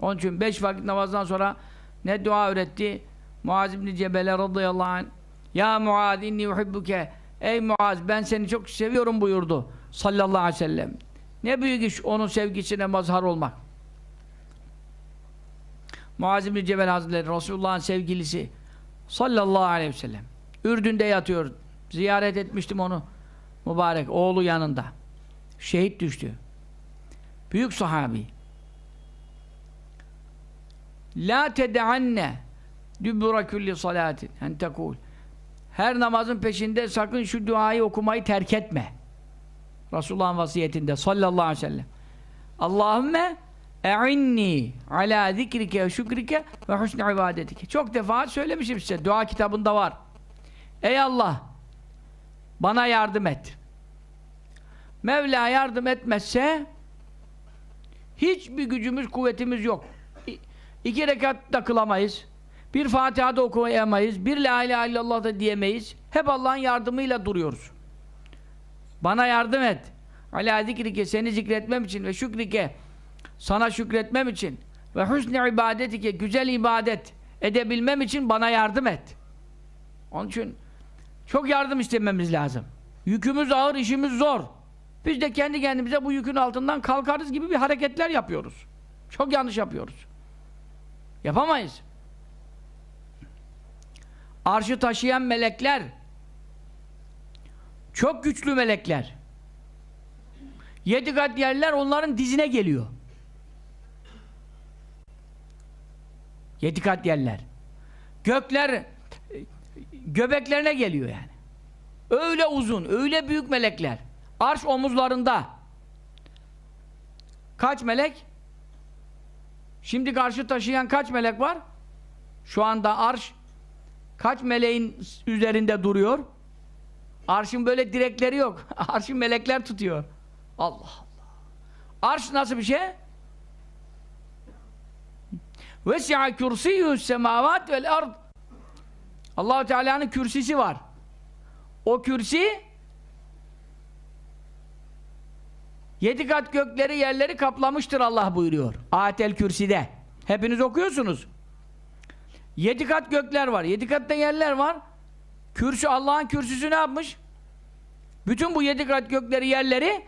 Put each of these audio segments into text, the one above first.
Onun için beş vakit namazdan sonra ne dua öğretti? Muaz ibn Cebel'e radıyallahu anh Ya Muaz inni uhibbuke Ey Muaz ben seni çok seviyorum buyurdu sallallahu aleyhi ve sellem. Ne büyük iş onun sevgisine mazhar olmak. Muaz ibn Cebel Hazretleri Resulullah'ın sevgilisi sallallahu aleyhi ve sellem. Ürdün'de yatıyor. Ziyaret etmiştim onu. Mübarek oğlu yanında. Şehit düştü. Büyük sahabi. La tedeanne dübbura külli salatin en tekul. Her namazın peşinde sakın şu duayı okumayı terk etme. Resulullah'ın vasiyetinde sallallahu aleyhi ve sellem. Allahümme e'inni ala zikrike ve şükrike ve husni ibadetike. Çok defa söylemişim size. Dua kitabında var. Ey Allah bana yardım et. Mevla yardım etmezse hiçbir gücümüz, kuvvetimiz yok. İki rekat da kılamayız. Bir Fatiha da okuyamayız. Bir La ilahe illallah da diyemeyiz. Hep Allah'ın yardımıyla duruyoruz. Bana yardım et. Ala zikrike seni zikretmem için ve şükrike sana şükretmem için ve husni ibadetike güzel ibadet edebilmem için bana yardım et. Onun için çok yardım istememiz lazım. Yükümüz ağır, işimiz zor. Biz de kendi kendimize bu yükün altından kalkarız gibi bir hareketler yapıyoruz. Çok yanlış yapıyoruz. Yapamayız. Arşı taşıyan melekler çok güçlü melekler. Yedi kat yerler onların dizine geliyor. Yedi kat yerler. Gökler göbeklerine geliyor yani. Öyle uzun, öyle büyük melekler. Arş omuzlarında. Kaç melek? Şimdi karşı taşıyan kaç melek var? Şu anda arş kaç meleğin üzerinde duruyor? Arşın böyle direkleri yok. Arşın melekler tutuyor. Allah Allah. Arş nasıl bir şey? Vesi'a kürsiyyü semavat vel ard. Allahu Teala'nın kürsisi var. O kürsi yedi kat gökleri yerleri kaplamıştır Allah buyuruyor. Ayetel Kürsi'de. Hepiniz okuyorsunuz. Yedi kat gökler var. Yedi katta yerler var. Kürsü Allah'ın kürsüsü ne yapmış? Bütün bu yedi kat gökleri yerleri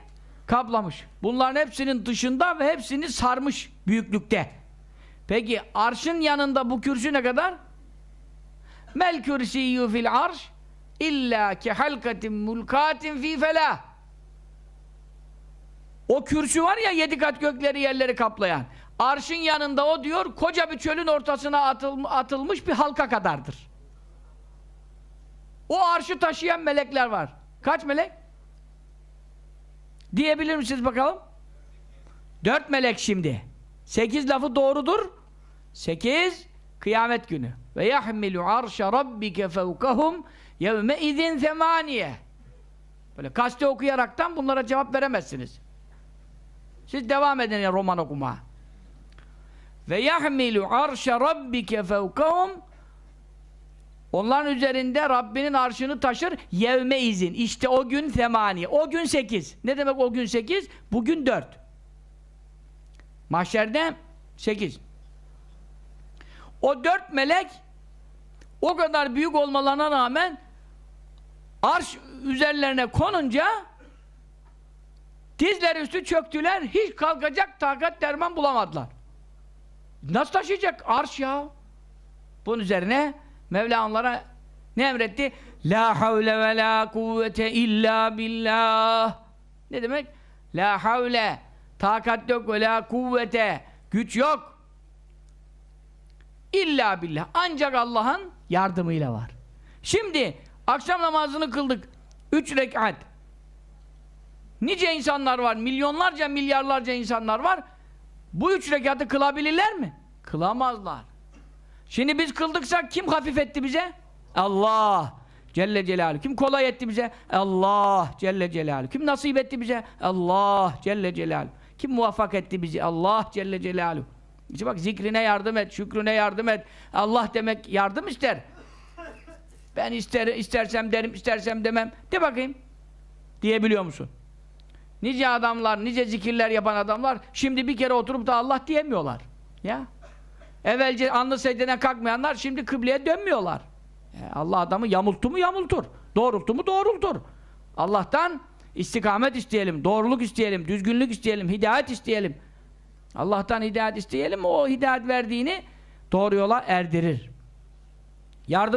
kaplamış. Bunların hepsinin dışında ve hepsini sarmış büyüklükte. Peki arşın yanında bu kürsü ne kadar? Mel kürsiyyu fil arş illa ki halkatin mulkatin fi felah. O kürsü var ya yedi kat gökleri yerleri kaplayan. Arşın yanında o diyor koca bir çölün ortasına atıl, atılmış bir halka kadardır. O arşı taşıyan melekler var. Kaç melek? Diyebilir misiniz bakalım? Dört melek şimdi. Sekiz lafı doğrudur. Sekiz, kıyamet günü. Ve yahmilu arşa rabbike fevkahum yevme izin zemaniye. Böyle kaste okuyaraktan bunlara cevap veremezsiniz. Siz devam edin ya roman okuma. Ve yahmilu arşa rabbike fevkahum Onların üzerinde Rabbinin arşını taşır yevme izin. İşte o gün semani. O gün sekiz. Ne demek o gün sekiz? Bugün dört. Mahşerde sekiz. O dört melek o kadar büyük olmalarına rağmen arş üzerlerine konunca dizleri üstü çöktüler. Hiç kalkacak takat derman bulamadılar. Nasıl taşıyacak arş ya? Bunun üzerine Mevla onlara ne emretti? La havle ve la kuvvete illa billah. Ne demek? La havle takat yok ve la kuvvete güç yok. İlla billah. Ancak Allah'ın yardımıyla var. Şimdi akşam namazını kıldık. Üç rekat. Nice insanlar var. Milyonlarca milyarlarca insanlar var. Bu üç rekatı kılabilirler mi? Kılamazlar. Şimdi biz kıldıksak kim hafif etti bize? Allah Celle Celaluhu. Kim kolay etti bize? Allah Celle Celaluhu. Kim nasip etti bize? Allah Celle Celaluhu. Kim muvaffak etti bizi? Allah Celle Celaluhu. İşte bak zikrine yardım et, şükrüne yardım et. Allah demek yardım ister. Ben ister, istersem derim, istersem demem. De bakayım. Diyebiliyor musun? Nice adamlar, nice zikirler yapan adamlar şimdi bir kere oturup da Allah diyemiyorlar. Ya. Evvelce anlı secdeden kalkmayanlar şimdi kıbleye dönmüyorlar. E, Allah adamı yamulttu mu yamultur. Doğrulttu mu doğrultur. Allah'tan istikamet isteyelim, doğruluk isteyelim, düzgünlük isteyelim, hidayet isteyelim. Allah'tan hidayet isteyelim, o hidayet verdiğini doğru yola erdirir. Yardım